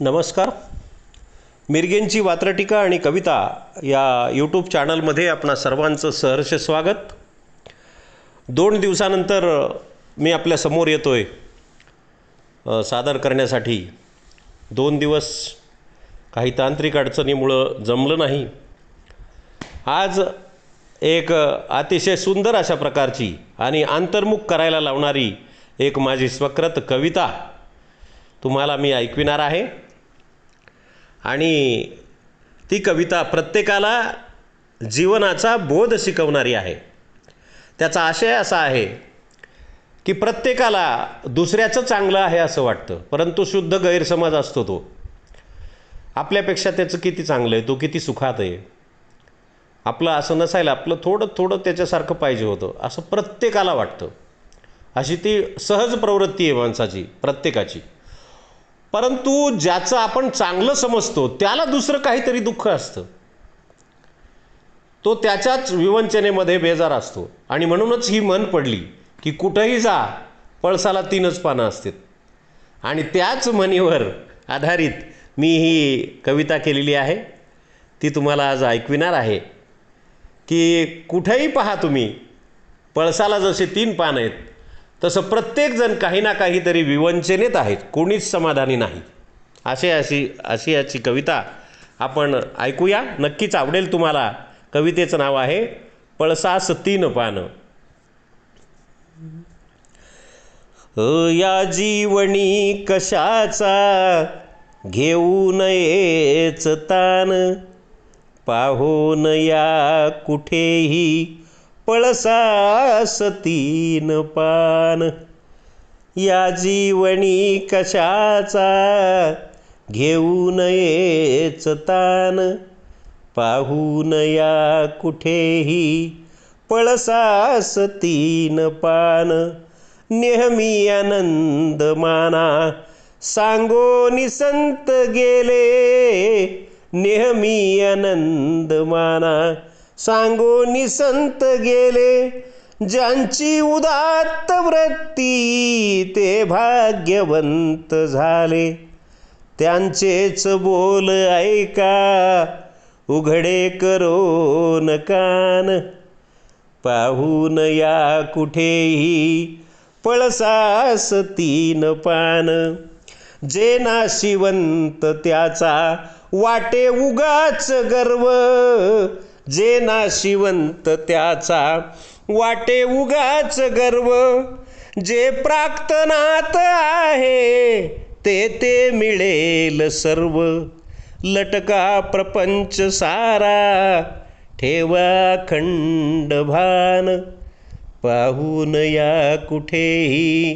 नमस्कार. मिरगेंची वात्रटिका आणि कविता या यूट्यूब चॅनलमध्ये आपणा सर्वांचं सहर्ष स्वागत. दोन दिवसानंतर मी आपल्यासमोर येतो आहे सादर करण्यासाठी. दोन दिवस काही तांत्रिक अडचणीमुळं जमलं नाही. आज एक अतिशय सुंदर अशा प्रकारची आणि अंतर्मुख करायला लावणारी एक माझी स्वकृत कविता तुम्हाला मी ऐकविणार आहे. आणि ती कविता प्रत्येकाला जीवनाचा बोध शिकवणारी आहे. त्याचा आशय असा आहे की प्रत्येकाला दुसऱ्याचं चांगलं आहे असं वाटतं परंतु शुद्ध गैरसमज असतो तो. आपल्यापेक्षा त्याचं किती चांगलं आहे तो किती सुखात आहे? आपलं असं नसायला आपलं थोडं थोडं त्याच्यासारखं पाहिजे होतं असं प्रत्येकाला वाटतं. अशी ती सहज प्रवृत्ती आहे माणसाची प्रत्येकाची. परंतु ज्याचं आपण चांगलं समजतो त्याला दुसरं काहीतरी दुःख असतं. तो त्याच्याच विवंचनेमध्ये बेजार असतो. आणि म्हणूनच ही मन पडली की कुठंही जा पळसाला तीनच पानं असतात आणि त्याच म्हणीवर आधारित मी ही कविता केलेली आहे. ती तुम्हाला आज ऐकविणार आहे. की कुठेही पहा तुम्ही पळसाला जसे तीन पानं आहेत तसं प्रत्येकजण काही ना काहीतरी विवंचनेत आहेत. कोणीच समाधानी नाही. असे अशी अशी याची कविता आपण ऐकूया. नक्कीच आवडेल तुम्हाला. कवितेचं नाव आहे पळसास तीन पानं. या जीवनी कशाचा घेऊ नयेच तान पाहून या कुठेही पळसास तीन पान. या जीवनी कशाचा घेऊ नयेच तान. पाहून या कुठेही पळसास तीन पान. नेहमी आनंद माना सांगो निसंत गेले. नेहमी आनंद माना सांगो निसंत गेले. ज्यांची उदात्त वृत्ती ते भाग्यवंत झाले. त्यांचेच बोल ऐका उघडे करो न कान. पाहून या कुठेही पळसास तीन पान. जे नाशिवंत त्याचा वाटे उगाच गर्व जे नाशिवंत त्याचा वाटे उगाच गर्व. जे प्राक्तनात आहे ते ते मिळेल सर्व. लटका प्रपंच सारा ठेवा खंड भान. पाहून या कुठेही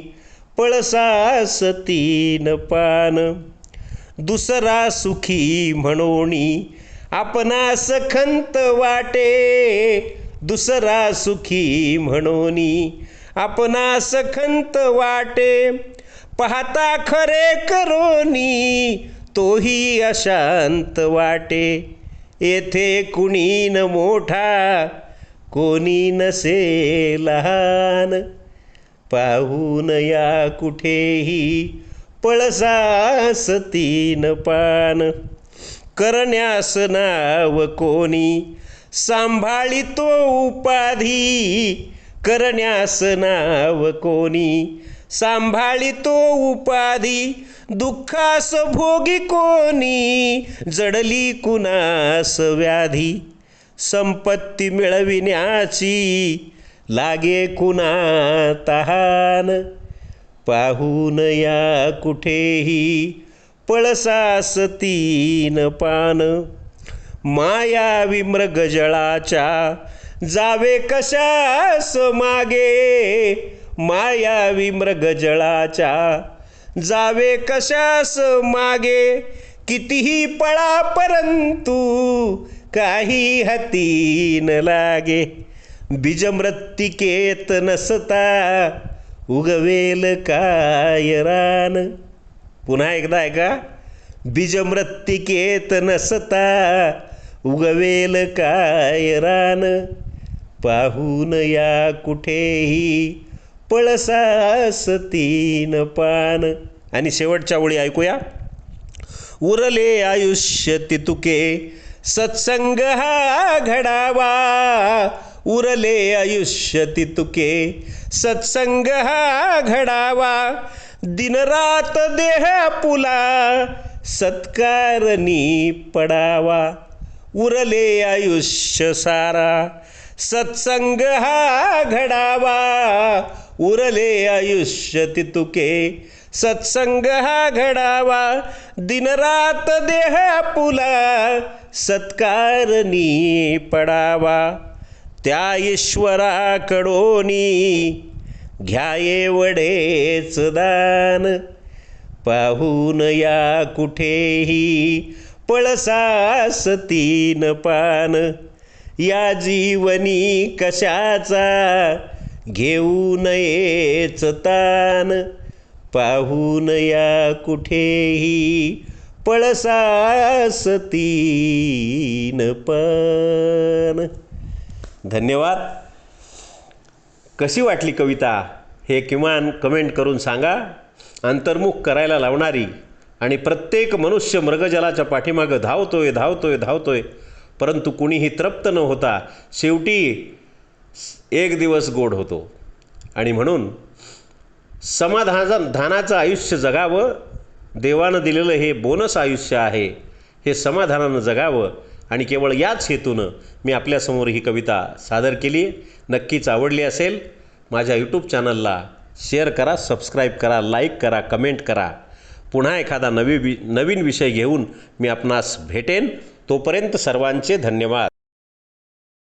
पळसास सतीन पान. दुसरा सुखी म्हणोनी आपणास खंत वाटे दुसरा सुखी म्हणोनी. आपणास खंत वाटे पाहता खरे करोनी तोही अशांत वाटे. येथे कुणी न मोठा कोणी नसे लहान. पाहून या कुठेही पळसास तीन पान. करण्यास नाव कोणी? सांभाळितो उपाधी. करण्यास नाव कोणी? सांभाळितो उपाधी. दुःखास भोगी कोणी? जडली कुणास व्याधी? संपत्ती मिळविण्याची लागे कुणा तहान पाहून या कुठेही पळसास तीन पान. मायावी मृगजळाच्या जावे कशास मागे? मायावी मृगजळाच्या जावे कशास मागे? कितीही पळा परंतु काही हती न लागे. बीजमृत्तिकेत नसता उगवेल काय रान? पुन्हा एकदा ऐका. बीजमृत्तिकेत नसता उगवेल काय रान? पाहून या कुठेही पळसास तीन पान. आणि शेवटच्या ओळी ऐकूया. उरले आयुष्य तितुके सत्संग हा घडावा. उरले आयुष्य तितुके सत्संग हा घडावा. दिनरात देह पुला सत्कारणी पडावा. उरले आयुष्य सारा सत्संग हा घडावा. उरले आयुष्य तितुके सत्संग हा घडावा. दिनरात देह पुला सत्कारणी पडावा. त्या ईश्वराकडोनी घ्याये वडेच दान. पाहून या कुठेही पळसास तीन पान. या जीवनी कशाचा घेऊ नयेच तान. पाहून या कुठेही पळसास तीन पान. धन्यवाद. कशी वाटली कविता? हे किमान कमेंट करून सांगा. अंतर्मुख करायला लावणारी आणि प्रत्येक मनुष्य मृगजलाच्या पाठीमागं धावतोय धावतोय धावतोय परंतु कुणीही तृप्त न होता शेवटी एक दिवस गोड होतो. आणि म्हणून समाधान धानाचं आयुष्य जगावं देवानं दिलेलं हे बोनस आयुष्य आहे. हे समाधानानं जगावं आणि केवळ याच हेतूनं मी आपल्यासमोर ही कविता सादर केली. नक्कीच आवडली असेल माझ्या यूट्यूब चॅनलला शेअर करा सबस्क्राईब करा लाईक करा कमेंट करा. पुन्हा एखादा नवी वि नवीन विषय घेऊन मी आपणास भेटेन. तोपर्यंत सर्वांचे धन्यवाद.